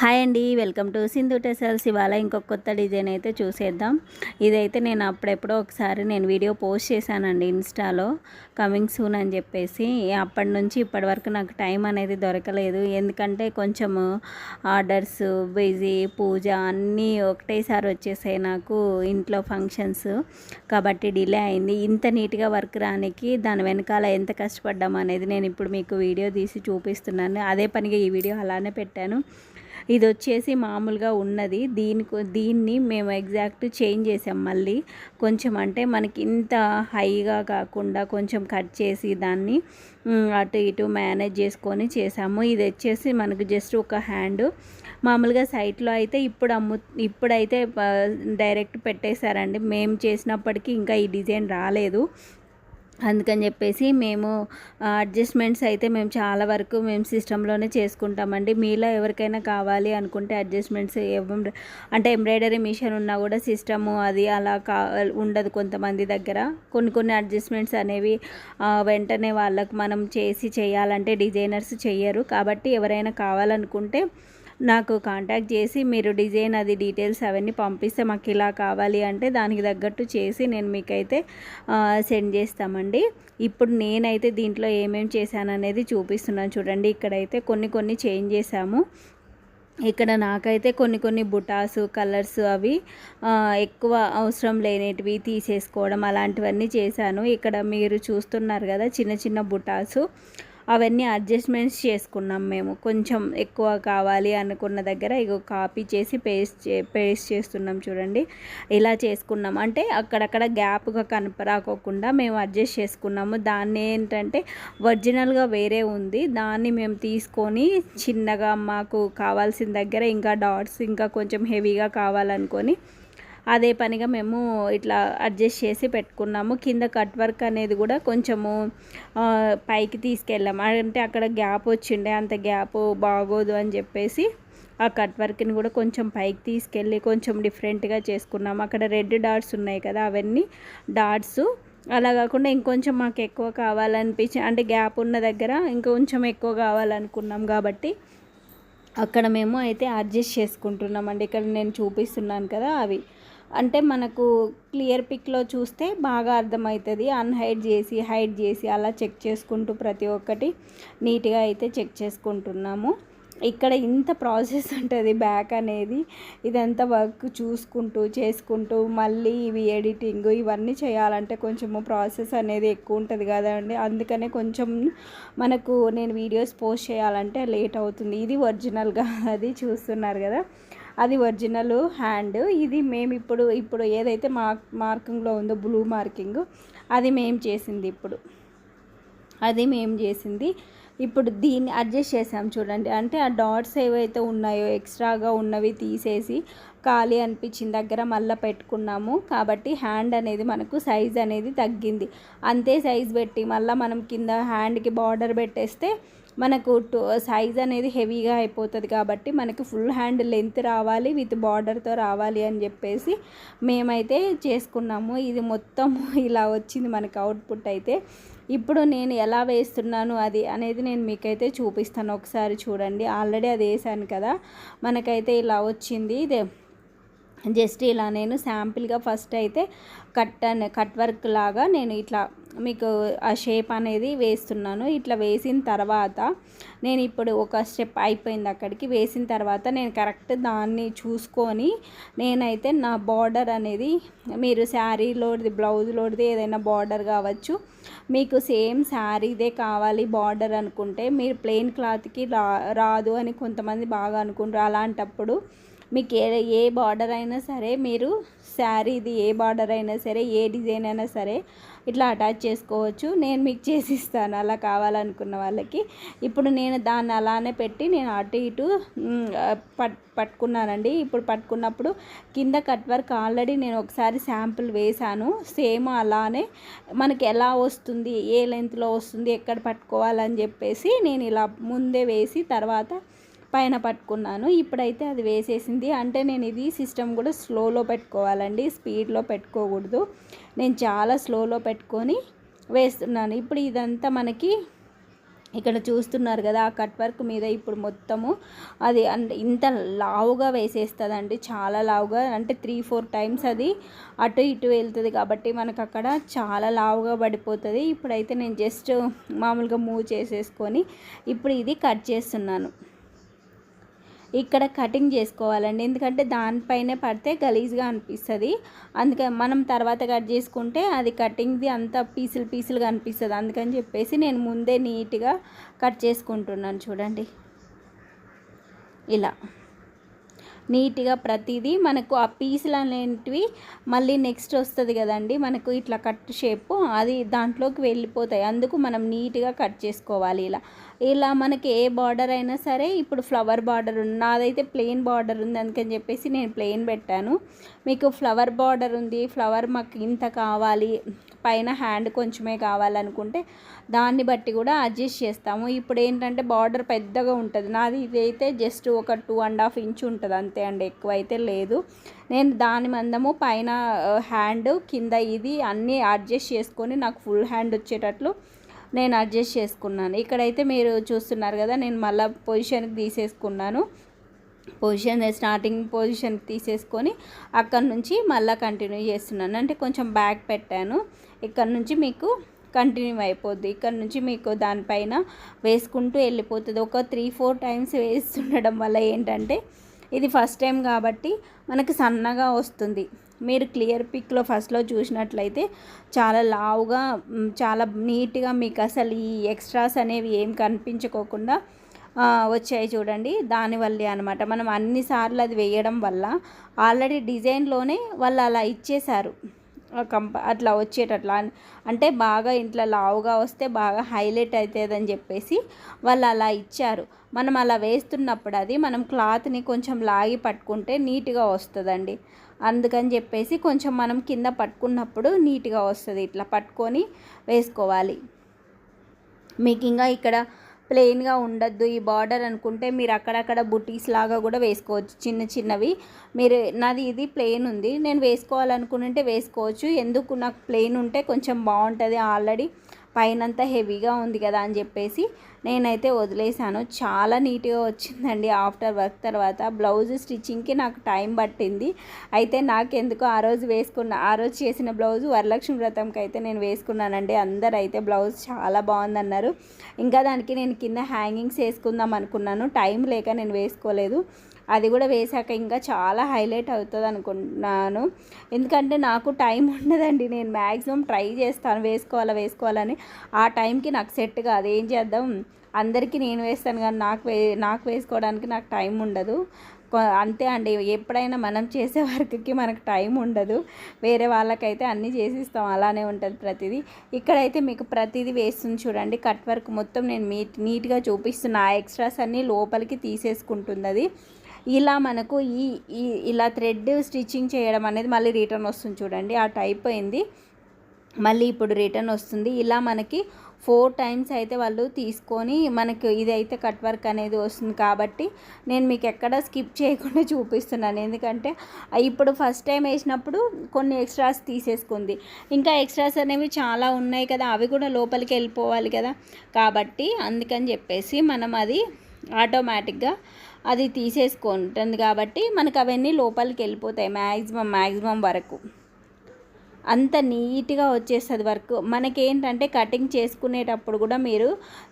Hi అండి welcome to Sindhu tassels. ఇవాళ ఇంకొక కొత్త డిజైన్ అయితే చూసేద్దాం. ఇదైతే నేను అప్పుడెప్పుడో ఒకసారి నేను వీడియో పోస్ట్ చేశానండి ఇన్స్టాలో కమింగ్ సూన్ అని చెప్పేసి. అప్పటి నుంచి ఇప్పటి వరకు నాకు టైం అనేది దొరకలేదు. ఎందుకంటే కొంచెము ఆర్డర్స్ బిజీ పూజ అన్నీ ఒకటేసారి వచ్చేసాయి నాకు ఇంట్లో ఫంక్షన్స్. కాబట్టి డిలే అయింది. ఇంత నీట్గా వర్క్ రానికి దాని వెనకాల ఎంత కష్టపడ్డాం అనేది నేను ఇప్పుడు మీకు వీడియో తీసి చూపిస్తున్నాను. అదే పనిగా ఈ వీడియో అలానే పెట్టాను. ఇది వచ్చేసి మామూలుగా ఉన్నది. దీనికి దీన్ని మేము ఎగ్జాక్ట్ చేంజ్ చేసాం మళ్ళీ. కొంచెం అంటే మనకి ఇంత హైగా కాకుండా కొంచెం కట్ చేసి దాన్ని అటు ఇటు మేనేజ్ చేసుకొని చేసాము. ఇది వచ్చేసి మనకు జస్ట్ ఒక హ్యాండ్. మామూలుగా సైట్లో అయితే ఇప్పుడు అమ్ము ఇప్పుడైతే డైరెక్ట్ పెట్టేశారండి. మేము చేసినప్పటికీ ఇంకా ఈ డిజైన్ రాలేదు. అందుకని చెప్పేసి మేము అడ్జస్ట్మెంట్స్ అయితే మేము చాలా వరకు మేము సిస్టంలోనే చేసుకుంటామండి. మీలో ఎవరికైనా కావాలి అనుకుంటే అడ్జస్ట్మెంట్స్ అంటే ఎంబ్రాయిడరీ మిషన్ ఉన్నా కూడా సిస్టము అది అలా కా ఉండదు కొంతమంది దగ్గర. కొన్ని కొన్ని అడ్జస్ట్మెంట్స్ అనేవి వెంటనే వాళ్ళకు మనం చేసి చేయాలంటే డిజైనర్స్ చేయరు కాబట్టి ఎవరైనా కావాలనుకుంటే నాకు కాంటాక్ట్ చేసి మీరు డిజైన్ అది డీటెయిల్స్ అవన్నీ పంపిస్తే మాకు ఇలా కావాలి అంటే దానికి తగ్గట్టు చేసి నేను మీకైతే సెండ్ చేస్తామండి. ఇప్పుడు నేనైతే దీంట్లో ఏమేమి చేశాననేది చూపిస్తున్నాను చూడండి. ఇక్కడైతే కొన్ని కొన్ని చేంజ్ చేశాము. ఇక్కడ నాకైతే కొన్ని కొన్ని బుటాస్ కలర్స్ అవి ఎక్కువ అవసరం లేనిటివి తీసేసుకోవడం అలాంటివన్నీ చేశాను. ఇక్కడ మీరు చూస్తున్నారు కదా చిన్న చిన్న బుటాసు. అవన్నీ అడ్జస్ట్మెంట్స్ చేసుకున్నాం మేము. కొంచెం ఎక్కువ కావాలి అనుకున్న దగ్గర ఇగో కాపీ చేసి పేస్ట్ చే పేస్ట్ చేస్తున్నాం చూడండి. ఇలా చేసుకున్నాం. అంటే అక్కడక్కడ గ్యాప్గా కనపరాకోకుండా మేము అడ్జస్ట్ చేసుకున్నాము. దాన్ని ఏంటంటే ఒరిజినల్గా వేరే ఉంది. దాన్ని మేము తీసుకొని చిన్నగా మాకు కావాల్సిన దగ్గర ఇంకా డాట్స్ ఇంకా కొంచెం హెవీగా కావాలనుకొని అదే పనిగా మేము ఇట్లా అడ్జస్ట్ చేసి పెట్టుకున్నాము. కింద కట్ వర్క్ అనేది కూడా కొంచెము పైకి తీసుకెళ్ళాము. అంటే అక్కడ గ్యాప్ వచ్చిండే అంత గ్యాప్ బాగోదు అని చెప్పేసి ఆ కట్ వర్క్ని కూడా కొంచెం పైకి తీసుకెళ్ళి కొంచెం డిఫరెంట్గా చేసుకున్నాము. అక్కడ రెడ్ డాట్స్ ఉన్నాయి కదా అవన్నీ డాట్స్. అలా కాకుండా ఇంకొంచెం మాకు ఎక్కువ కావాలనిపించి అంటే గ్యాప్ ఉన్న దగ్గర ఇంకొంచెం ఎక్కువ కావాలనుకున్నాం కాబట్టి అక్కడ మేము అయితే అడ్జస్ట్ చేసుకుంటున్నాం అండి ఇక్కడ నేను చూపిస్తున్నాను కదా అవి. అంటే మనకు క్లియర్ పిక్లో చూస్తే బాగా అర్థమవుతుంది. అన్హైడ్ చేసి హైడ్ చేసి అలా చెక్ చేసుకుంటూ ప్రతి ఒక్కటి నీట్గా అయితే చెక్ చేసుకుంటున్నాము. ఇక్కడ ఇంత ప్రాసెస్ ఉంటుంది బ్యాక్ అనేది. ఇదంతా వర్క్ చూసుకుంటూ చేసుకుంటూ మళ్ళీ ఇవి ఎడిటింగ్ ఇవన్నీ చేయాలంటే కొంచెము ప్రాసెస్ అనేది ఎక్కువ ఉంటుంది కదండి. అందుకనే కొంచెం మనకు నేను వీడియోస్ పోస్ట్ చేయాలంటే లేట్ అవుతుంది. ఇది ఒరిజినల్గా అది చూస్తున్నారు కదా. అది ఒరిజినల్ హ్యాండ్. ఇది మేము ఇప్పుడు ఇప్పుడు ఏదైతే మార్క్ మార్కింగ్లో ఉందో బ్లూ మార్కింగ్ అది మేము చేసింది ఇప్పుడు. అది మేము చేసింది. ఇప్పుడు దీన్ని అడ్జస్ట్ చేసాం చూడండి. అంటే ఆ డాట్స్ ఏవైతే ఉన్నాయో ఎక్స్ట్రాగా ఉన్నవి తీసేసి ఖాళీ అనిపించిన దగ్గర మళ్ళీ పెట్టుకున్నాము. కాబట్టి హ్యాండ్ అనేది మనకు సైజ్ అనేది తగ్గింది. అంతే సైజ్ పెట్టి మళ్ళీ మనం కింద హ్యాండ్కి బార్డర్ పెట్టేస్తే మనకు సైజ్ అనేది హెవీగా అయిపోతుంది కాబట్టి మనకి ఫుల్ హ్యాండ్ లెంత్ రావాలి విత్ బార్డర్తో రావాలి అని చెప్పేసి మేమైతే చేసుకున్నాము. ఇది మొత్తం ఇలా వచ్చింది మనకు అవుట్పుట్ అయితే. ఇప్పుడు నేను ఎలా వేస్తున్నాను అది అనేది నేను మీకైతే చూపిస్తాను. ఒకసారి చూడండి. ఆల్రెడీ అది వేసాను కదా. మనకైతే ఇలా వచ్చింది. ఇదే జస్ట్ ఇలా నేను శాంపిల్గా ఫస్ట్ అయితే కట్ అనే కట్ వర్క్ లాగా నేను ఇట్లా మీకు ఆ షేప్ అనేది వేస్తున్నాను. ఇట్లా వేసిన తర్వాత నేను ఇప్పుడు ఒక స్టెప్ అయిపోయింది అక్కడికి. వేసిన తర్వాత నేను కరెక్ట్ దాన్ని చూసుకొని నేనైతే నా బార్డర్ అనేది మీరు శారీలోది బ్లౌజ్లోది ఏదైనా బార్డర్ కావచ్చు మీకు సేమ్ శారీదే కావాలి బార్డర్ అనుకుంటే మీరు ప్లెయిన్ క్లాత్కి రా రాదు అని కొంతమంది బాగా అనుకుంటారు. అలాంటప్పుడు మీకు ఏ ఏ బార్డర్ అయినా సరే మీరు శారీది ఏ బార్డర్ అయినా సరే ఏ డిజైన్ అయినా సరే ఇట్లా అటాచ్ చేసుకోవచ్చు. నేను మీకు చేసి ఇస్తాను. అలా కావాలనుకున్న వాళ్ళకి. ఇప్పుడు నేను దాన్ని అలానే పెట్టి నేను అటు ఇటు పట్ పట్టుకున్నానండి. ఇప్పుడు పట్టుకున్నప్పుడు కింద కట్ వర్క్ ఆల్రెడీ నేను ఒకసారి శాంపుల్ వేశాను. సేమ్ అలానే మనకి ఎలా వస్తుంది ఏ లెంత్లో వస్తుంది ఎక్కడ పట్టుకోవాలని చెప్పేసి నేను ఇలా ముందే వేసి తర్వాత పైన పట్టుకున్నాను. ఇప్పుడైతే అది వేసేసింది. అంటే నేను ఇది సిస్టమ్ కూడా స్లోలో పెట్టుకోవాలండి. స్పీడ్లో పెట్టుకోకూడదు. నేను చాలా స్లోలో పెట్టుకొని వేస్తున్నాను. ఇప్పుడు ఇదంతా మనకి ఇక్కడ చూస్తున్నారు కదా ఆ కట్ వర్క్ మీద ఇప్పుడు మొత్తము అది అంటే ఇంత లావుగా వేసేస్తుందండి. చాలా లావుగా అంటే త్రీ ఫోర్ టైమ్స్ అది అటు ఇటు వెళ్తుంది కాబట్టి మనకు అక్కడ చాలా లావుగా పడిపోతుంది. ఇప్పుడైతే నేను జస్ట్ మామూలుగా మూవ్ చేసేసుకొని ఇప్పుడు ఇది కట్ చేస్తున్నాను. ఇక్కడ కటింగ్ చేసుకోవాలండి. ఎందుకంటే దానిపైనే పడితే గలీజ్గా అనిపిస్తుంది. అందుకే మనం తర్వాత కట్ చేసుకుంటే అది కటింగ్ది అంత పీసులు పీసులుగా అనిపిస్తుంది. అందుకని చెప్పేసి నేను ముందే నీట్గా కట్ చేసుకుంటున్నాను చూడండి. ఇలా. నీట్గా ప్రతిదీ మనకు ఆ పీసులు అనేటివి మళ్ళీ నెక్స్ట్ వస్తుంది కదండి. మనకు ఇట్లా కట్ షేప్ అది దాంట్లోకి వెళ్ళిపోతాయి. అందుకు మనం నీట్గా కట్ చేసుకోవాలి ఇలా. ఇలా మనకి ఏ బార్డర్ అయినా సరే ఇప్పుడు ఫ్లవర్ బార్డర్ ఉంది. నాదైతే ప్లెయిన్ బార్డర్ ఉంది అందుకని చెప్పేసి నేను ప్లెయిన్ పెట్టాను. మీకు ఫ్లవర్ బార్డర్ ఉంది ఫ్లవర్ మాకు ఇంత కావాలి పైన హ్యాండ్ కొంచెమే కావాలనుకుంటే దాన్ని బట్టి కూడా అడ్జస్ట్ చేస్తాము. ఇప్పుడు ఏంటంటే బార్డర్ పెద్దగా ఉంటుంది. నాది ఇదైతే జస్ట్ ఒక టూ అండ్ హాఫ్ ఇంచ్ ఉంటుంది. అంతే అండి ఎక్కువ అయితే లేదు. నేను దాని మందము పైన uh, హ్యాండ్ కింద ఇది అన్నీ అడ్జస్ట్ చేసుకొని నాకు ఫుల్ హ్యాండ్ వచ్చేటట్లు నేను అడ్జస్ట్ చేసుకున్నాను. ఇక్కడైతే మీరు చూస్తున్నారు కదా నేను మళ్ళీ పొజిషన్కి తీసేసుకున్నాను. పొజిషన్ స్టార్టింగ్ పొజిషన్ తీసేసుకొని అక్కడ నుంచి మళ్ళీ కంటిన్యూ చేస్తున్నాను. అంటే కొంచెం బ్యాక్ పెట్టాను. ఇక్కడ నుంచి మీకు కంటిన్యూ అయిపోద్ది. ఇక్కడ నుంచి మీకు దానిపైన వేసుకుంటూ వెళ్ళిపోతుంది. ఒక త్రీ ఫోర్ టైమ్స్ వేస్తుండడం వల్ల ఏంటంటే ఇది ఫస్ట్ టైం కాబట్టి మనకు సన్నగా వస్తుంది. మీరు క్లియర్ పిక్లో ఫస్ట్లో చూసినట్లయితే చాలా లావుగా చాలా నీట్గా మీకు అసలు ఈ ఎక్స్ట్రాస్ అనేవి ఏం కనిపించుకోకుండా వచ్చాయి చూడండి. దానివల్లే అనమాట మనం అన్నిసార్లు అది వేయడం వల్ల ఆల్రెడీ డిజైన్లోనే వాళ్ళు అలా ఇచ్చేశారు. కంప అట్లా వచ్చేటట్లా. అంటే బాగా ఇంట్లో లావుగా వస్తే బాగా హైలైట్ అవుతుందని చెప్పేసి వాళ్ళు అలా ఇచ్చారు. మనం అలా వేస్తున్నప్పుడు అది మనం క్లాత్ని కొంచెం లాగి పట్టుకుంటే నీట్గా వస్తుందండి. అందుకని చెప్పేసి కొంచెం మనం కింద పట్టుకున్నప్పుడు నీట్గా వస్తుంది. ఇట్లా పట్టుకొని వేసుకోవాలి. మీకు ఇంకా ఇక్కడ ప్లెయిన్గా ఉండద్దు. ఈ బార్డర్ అనుకుంటే మీరు అక్కడక్కడ బుటీస్ లాగా కూడా వేసుకోవచ్చు. చిన్న చిన్నవి. మీరు నాది ఇది ప్లెయిన్ ఉంది. నేను వేసుకోవాలనుకుంటే వేసుకోవచ్చు. ఎందుకు నాకు ప్లెయిన్ ఉంటే కొంచెం బాగుంటుంది. ఆల్రెడీ పైనంతా హెవీగా ఉంది కదా అని చెప్పేసి నేనైతే వదిలేసాను చాలా నీట్గా వచ్చిందండి ఆఫ్టర్ వర్క్ తర్వాత. బ్లౌజ్ స్టిచ్చింగ్కి నాకు టైం పట్టింది. అయితే నాకెందుకు ఆ రోజు వేసుకున్న ఆ రోజు చేసిన బ్లౌజ్ వరలక్ష్మి వ్రతంకి అయితే నేను వేసుకున్నానండి. అందరు అయితే బ్లౌజ్ చాలా బాగుందన్నారు. ఇంకా దానికి నేను కింద హ్యాంగింగ్స్ వేసుకుందాం అనుకున్నాను. టైం లేక నేను వేసుకోలేదు. అది కూడా వేసాక ఇంకా చాలా హైలైట్ అవుతుంది అనుకుంటున్నాను ఎందుకంటే నాకు టైం ఉండదండి. నేను మ్యాక్సిమం ట్రై చేస్తాను వేసుకోవాలా వేసుకోవాలని ఆ టైంకి నాకు సెట్ కాదు. ఏం చేద్దాం? అందరికీ నేను వేస్తాను కానీ నాకు వే నాకు వేసుకోవడానికి నాకు టైం ఉండదు. అంతే అండి. ఎప్పుడైనా మనం చేసే వర్క్కి మనకు టైం ఉండదు. వేరే వాళ్ళకైతే అన్నీ చేసిస్తాం. అలానే ఉంటుంది ప్రతిదీ. ఇక్కడైతే మీకు ప్రతిదీ వేస్తుంది చూడండి. కట్ వర్క్ మొత్తం నేను మీ నీట్గా చూపిస్తున్నా. ఆ ఎక్స్ట్రాస్ అన్నీ లోపలికి తీసేసుకుంటుంది అది ఇలా మనకు ఈ ఈ ఇలా థ్రెడ్ స్టిచ్చింగ్ చేయడం అనేది మళ్ళీ రిటర్న్ వస్తుంది చూడండి. ఆ టైప్ అయింది. మళ్ళీ ఇప్పుడు రిటర్న్ వస్తుంది. ఇలా మనకి ఫోర్ టైమ్స్ అయితే వాళ్ళు తీసుకొని మనకు ఇదైతే కట్ వర్క్ అనేది వస్తుంది కాబట్టి నేను మీకు ఎక్కడ స్కిప్ చేయకుండా చూపిస్తున్నాను. ఎందుకంటే ఇప్పుడు ఫస్ట్ టైం వేసినప్పుడు కొన్ని ఎక్స్ట్రాస్ తీసేసుకుంది. ఇంకా ఎక్స్ట్రాస్ అనేవి చాలా ఉన్నాయి కదా అవి కూడా లోపలికి వెళ్ళిపోవాలి కదా కాబట్టి అందుకని చెప్పేసి మనం అది ఆటోమేటిక్గా అది తీసేసుకుంటుంది కాబట్టి మనకు అవన్నీ లోపలికి వెళ్ళిపోతాయి మ్యాక్సిమం మ్యాక్సిమం వరకు. అంత నీట్గా వచ్చేస్తుంది వర్క్. మనకేంటంటే కటింగ్ చేసుకునేటప్పుడు కూడా మీరు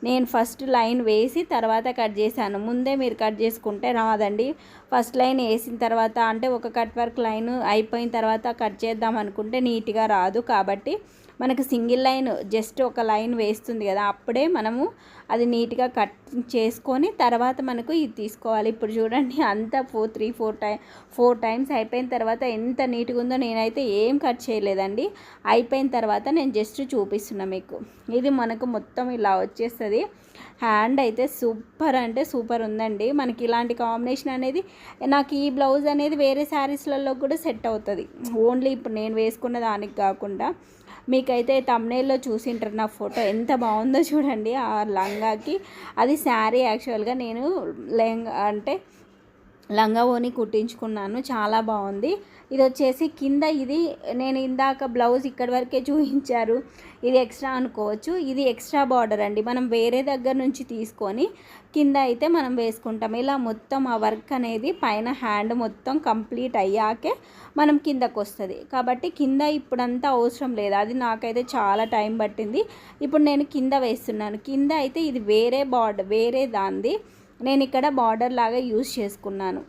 నేను ఫస్ట్ లైన్ వేసి తర్వాత కట్ చేశాను. ముందే మీరు కట్ చేసుకుంటే రాదండి. ఫస్ట్ లైన్ వేసిన తర్వాత అంటే ఒక కట్ వర్క్ లైన్ అయిపోయిన తర్వాత కట్ చేద్దాం అనుకుంటే నీట్గా రాదు కాబట్టి మనకు సింగిల్ లైన్ జస్ట్ ఒక లైన్ వేస్తుంది కదా అప్పుడే మనము అది నీట్గా కట్ చేసుకొని తర్వాత మనకు ఇది తీసుకోవాలి. ఇప్పుడు చూడండి అంతా four three four tie four times అయిపోయిన తర్వాత ఎంత నీట్గా ఉందో నేనైతే ఏం కట్ చేయలేదండి. అయిపోయిన తర్వాత నేను జస్ట్ చూపిస్తున్నా మీకు. ఇది మనకు మొత్తం ఇలా వచ్చేస్తుంది. హ్యాండ్ అయితే సూపర్ అంటే సూపర్ ఉందండి. మనకి ఇలాంటి కాంబినేషన్ అనేది నాకు ఈ బ్లౌజ్ అనేది వేరే శారీస్లలో కూడా సెట్ అవుతుంది. ఓన్లీ ఇప్పుడు నేను వేసుకున్న దానికి కాకుండా. మీకైతే తమ్నేల్లో చూసింటారు. నా ఫోటో ఎంత బాగుందో చూడండి ఆ లంగాకి. అది శారీ యాక్చువల్గా నేను లెహంగా అంటే లంగా ఓని కుట్టించుకున్నాను. చాలా బాగుంది. ఇది వచ్చేసి కింద ఇది నేను ఇందాక బ్లౌజ్ ఇక్కడి వరకే చూపించారు. ఇది ఎక్స్ట్రా అనుకోవచ్చు. ఇది ఎక్స్ట్రా బార్డర్ అండి. మనం వేరే దగ్గర నుంచి తీసుకొని కింద అయితే మనం వేసుకుంటాం. ఇలా మొత్తం ఆ వర్క్ అనేది పైన హ్యాండ్ మొత్తం కంప్లీట్ అయ్యాకే మనం కిందకు వస్తుంది. కాబట్టి కింద ఇప్పుడంతా అవసరం లేదు. అది నాకైతే చాలా టైం పట్టింది. ఇప్పుడు నేను కింద వేస్తున్నాను. కింద అయితే ఇది వేరే బార్డర్ వేరే దాంది. నేను ఇక్కడ బార్డర్ లాగా యూజ్ చేసుకున్నాను.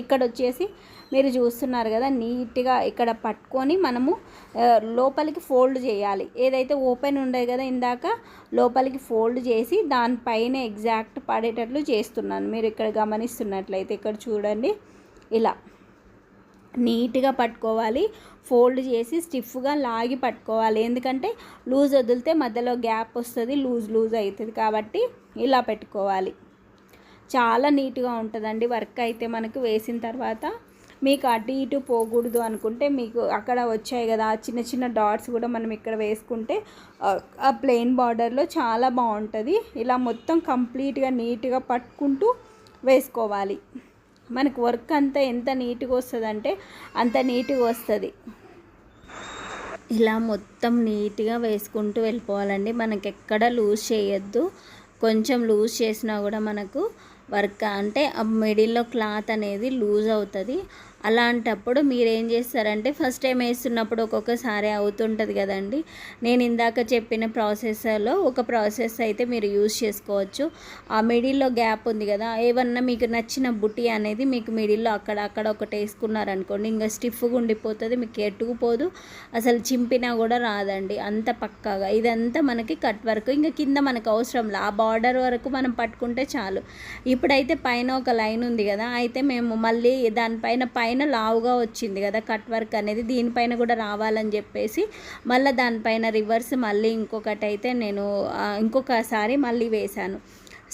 ఇక్కడ వచ్చేసి మీరు చూస్తున్నారు కదా నీట్గా ఇక్కడ పట్టుకొని మనము లోపలికి ఫోల్డ్ చేయాలి. ఏదైతే ఓపెన్ ఉండే కదా ఇందాక లోపలికి ఫోల్డ్ చేసి దానిపైన ఎగ్జాక్ట్ పడేటట్లు చేస్తున్నాను. మీరు ఇక్కడ గమనిస్తున్నట్లయితే ఇక్కడ చూడండి ఇలా నీట్గా పట్టుకోవాలి ఫోల్డ్ చేసి స్టిఫ్గా లాగి పట్టుకోవాలి. ఎందుకంటే లూజ్ వదిలితే మధ్యలో గ్యాప్ వస్తుంది లూజ్ లూజ్ అవుతుంది కాబట్టి ఇలా పెట్టుకోవాలి. చాలా నీట్గా ఉంటుందండి వర్క్ అయితే మనకు వేసిన తర్వాత. మీకు అటు ఇటు పోకూడదు అనుకుంటే మీకు అక్కడ వచ్చాయి కదా ఆ చిన్న చిన్న డాట్స్ కూడా మనం ఇక్కడ వేసుకుంటే ఆ, ఆ ప్లెయిన్ బార్డర్లో చాలా బాగుంటుంది. ఇలా మొత్తం కంప్లీట్గా నీట్గా పట్టుకుంటూ వేసుకోవాలి. మనకు వర్క్ అంతా ఎంత నీట్గా వస్తుందంటే అంత నీట్గా వస్తుంది. ఇలా మొత్తం నీట్గా వేసుకుంటూ వెళ్ళిపోవాలండి. మనకి ఎక్కడ లూజ్ చేయొద్దు. కొంచెం లూజ్ చేసినా కూడా మనకు వర్క్ అంటే ఆ మిడిల్లో క్లాత్ అనేది లూజ్ అవుతుంది. అలాంటప్పుడు మీరు ఏం చేస్తారంటే ఫస్ట్ టైం వేస్తున్నప్పుడు ఒక్కొక్కసారి అవుతుంటుంది కదండి. నేను ఇందాక చెప్పిన ప్రాసెస్లో ఒక ప్రాసెస్ అయితే మీరు యూజ్ చేసుకోవచ్చు. ఆ మిడిల్లో గ్యాప్ ఉంది కదా ఏమన్నా మీకు నచ్చిన బుట్టి అనేది మీకు మిడిల్లో అక్కడ అక్కడ ఒకటి వేసుకున్నారనుకోండి ఇంకా స్టిఫ్గా ఉండిపోతుంది మీకు ఎట్టుకుపోదు అసలు చింపినా కూడా రాదండి. అంత పక్కాగా. ఇదంతా మనకి కట్ వర్క్. ఇంకా కింద మనకు అవసరం లే. ఆ బార్డర్ వరకు మనం పట్టుకుంటే చాలు. ఇప్పుడైతే పైన ఒక లైన్ ఉంది కదా అయితే మేము మళ్ళీ దానిపైన పైన లావుగా వచ్చింది కదా కట్ వర్క్ అనేది దీనిపైన కూడా రావాలని చెప్పేసి మళ్ళీ దానిపైన రివర్స్ మళ్ళీ ఇంకొకటి అయితే నేను ఇంకొకసారి మళ్ళీ వేశాను.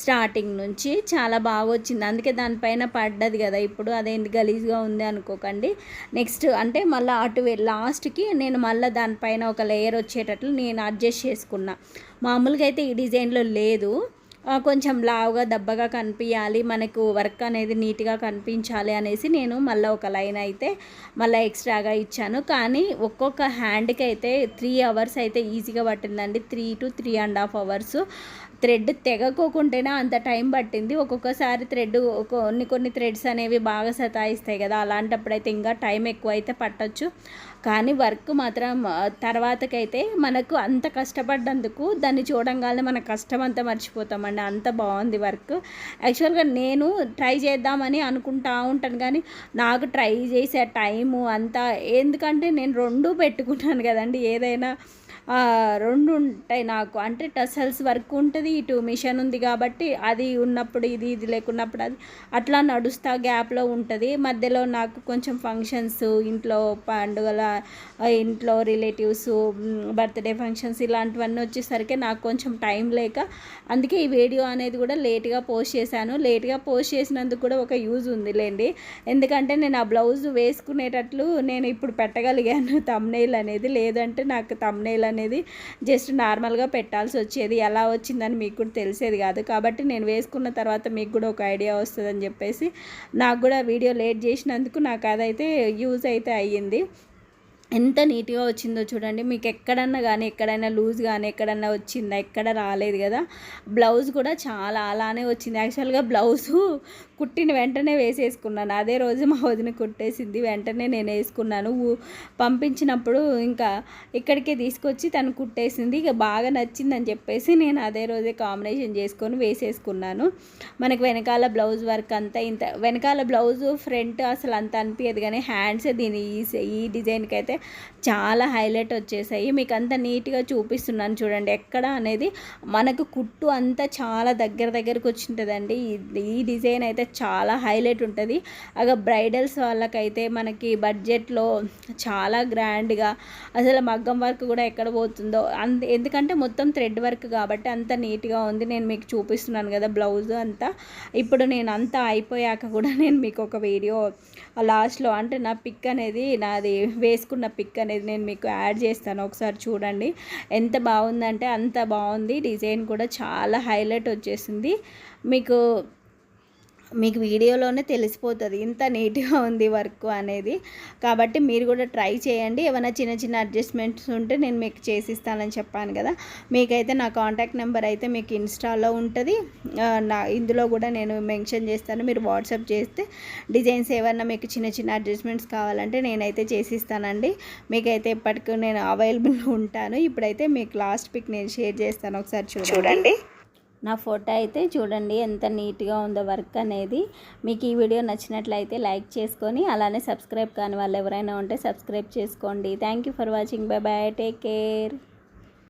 స్టార్టింగ్ నుంచి చాలా బాగా వచ్చింది. అందుకే దానిపైన పడ్డది కదా ఇప్పుడు అదేంటి గలీజ్గా ఉంది అనుకోకండి. నెక్స్ట్ అంటే మళ్ళీ అటు లాస్ట్కి నేను మళ్ళీ దానిపైన ఒక లేయర్ వచ్చేటట్లు నేను అడ్జస్ట్ చేసుకున్నా. మామూలుగా అయితే ఈ డిజైన్లో లేదు. కొంచెం లావుగా దబ్బగా కనిపించాలి మనకు వర్క్ అనేది నీట్గా కనిపించాలి అనేసి నేను మళ్ళీ ఒక లైన్ అయితే మళ్ళీ ఎక్స్ట్రాగా ఇచ్చాను. కానీ ఒక్కొక్క హ్యాండ్కి అయితే త్రీ అవర్స్ అయితే ఈజీగా పట్టిందండి. Three to three and half hours. Thread తెగకోకుంటేనే అంత టైం పట్టింది. ఒక్కొక్కసారి థ్రెడ్ కొన్ని కొన్ని థ్రెడ్స్ అనేవి బాగా సతాయిస్తాయి కదా. అలాంటప్పుడైతే ఇంకా టైం ఎక్కువ అయితే పట్టొచ్చు. కానీ వర్క్ మాత్రం తర్వాతకైతే మనకు అంత కష్టపడ్డందుకు దాన్ని చూడంగానే మన కష్టం అంతా మర్చిపోతామండి. అంత బాగుంది వర్క్. యాక్చువల్గా నేను ట్రై చేద్దామని అనుకుంటా ఉంటాను కానీ నాకు ట్రై చేసే టైము అంతా ఎందుకంటే నేను రెండు పెట్టుకుంటాను కదండి. ఏదైనా రెండు ఉంటాయి నాకు. అంటే టసల్స్ వర్క్ ఉంటుంది ఇటు మిషన్ ఉంది కాబట్టి అది ఉన్నప్పుడు ఇది ఇది లేకున్నప్పుడు అది అట్లా నడుస్తా గ్యాప్లో ఉంటుంది. మధ్యలో నాకు కొంచెం ఫంక్షన్స్ ఇంట్లో పండుగల ఇంట్లో రిలేటివ్స్ బర్త్డే ఫంక్షన్స్ ఇలాంటివన్నీ వచ్చేసరికి నాకు కొంచెం టైం లేక అందుకే ఈ వీడియో అనేది కూడా లేట్గా పోస్ట్ చేశాను. లేట్గా పోస్ట్ చేసినందుకు కూడా ఒక యూజ్ ఉంది లేండి ఎందుకంటే నేను ఆ బ్లౌజ్ వేసుకునేటట్లు నేను ఇప్పుడు పెట్టగలిగాను తమ్నేల్ అనేది. లేదంటే నాకు తమ్నేల్ అనేది అనేది జస్ట్ నార్మల్గా పెట్టాల్సి వచ్చేది. ఎలా వచ్చిందని మీకు కూడా తెలిసేది కాదు. కాబట్టి నేను వేసుకున్న తర్వాత మీకు కూడా ఒక ఐడియా వస్తుందని చెప్పేసి నాకు కూడా వీడియో లేట్ చేసినందుకు నాకు అదైతే యూజ్ అయితే అయ్యింది. ఎంత నీట్గా వచ్చిందో చూడండి. మీకు ఎక్కడన్నా కానీ ఎక్కడైనా లూజ్ కానీ ఎక్కడన్నా వచ్చిందా? ఎక్కడ రాలేదు కదా. బ్లౌజ్ కూడా చాలా అలానే వచ్చింది. యాక్చువల్గా బ్లౌజు కుట్టిన వెంటనే వేసేసుకున్నాను. అదే రోజు మా వదిన కుట్టేసింది. వెంటనే నేను వేసుకున్నాను. పంపించినప్పుడు ఇంకా ఇక్కడికే తీసుకొచ్చి తను కుట్టేసింది. ఇక బాగా నచ్చిందని చెప్పేసి నేను అదే రోజే కాంబినేషన్ చేసుకొని వేసేసుకున్నాను. మనకు వెనకాల బ్లౌజ్ వర్క్ అంతా ఇంత వెనకాల బ్లౌజ్ ఫ్రంట్ అసలు అంత అనిపించదు కానీ హ్యాండ్స్ దీని ఈ ఈ డిజైన్కి అయితే చాలా హైలైట్ వచ్చేసాయి. మీకు అంత నీట్గా చూపిస్తున్నాను చూడండి. ఎక్కడ అనేది మనకు కుట్టు అంతా చాలా దగ్గర దగ్గరకు వచ్చింటుందండి. ఈ డిజైన్ అయితే చాలా హైలైట్ ఉంటుంది. అగ బ్రైడల్స్ వాళ్ళకైతే మనకి బడ్జెట్లో చాలా గ్రాండ్గా అసలు మగ్గం వర్క్ కూడా ఎక్కడ పోతుందో అంత ఎందుకంటే మొత్తం థ్రెడ్ వర్క్ కాబట్టి అంత నీట్గా ఉంది. నేను మీకు చూపిస్తున్నాను కదా బ్లౌజ్ అంతా. ఇప్పుడు నేను అంతా అయిపోయాక కూడా నేను మీకు ఒక వీడియో లాస్ట్లో అంటే నా పిక్ అనేది నాది వేసుకున్న పిక్ అనేది నేను మీకు యాడ్ చేస్తాను. ఒకసారి చూడండి. ఎంత బాగుందంటే అంత బాగుంది. డిజైన్ కూడా చాలా హైలైట్ వచ్చేసింది. మీకు మీకు వీడియోలోనే తెలిసిపోతుంది. ఇంత నీట్గా ఉంది వర్క్ అనేది. కాబట్టి మీరు కూడా ట్రై చేయండి. ఏమైనా చిన్న చిన్న అడ్జస్ట్మెంట్స్ ఉంటే నేను మీకు చేసిస్తానని చెప్పాను కదా. మీకైతే నా కాంటాక్ట్ నెంబర్ అయితే మీకు ఇన్స్టాలో ఉంటుంది. నా ఇందులో కూడా నేను మెన్షన్ చేస్తాను. మీరు వాట్సాప్ చేస్తే డిజైన్స్ ఏమన్నా మీకు చిన్న చిన్న అడ్జస్ట్మెంట్స్ కావాలంటే నేనైతే చేసిస్తానండి. మీకైతే ఎప్పటికీ నేను అవైలబుల్ ఉంటాను. ఇప్పుడైతే మీకు లాస్ట్ పిక్ నేను షేర్ చేస్తాను. ఒకసారి చూడండి. నా ఫోటో అయితే చూడండి ఎంత నీట్గా ఉందో వర్క్ అనేది. మీకు ఈ వీడియో నచ్చినట్లయితే లైక్ చేసుకొని అలానే సబ్స్క్రైబ్ కాని వాళ్ళు ఎవరైనా ఉంటే సబ్స్క్రైబ్ చేసుకోండి. Thank you for watching bye bye take care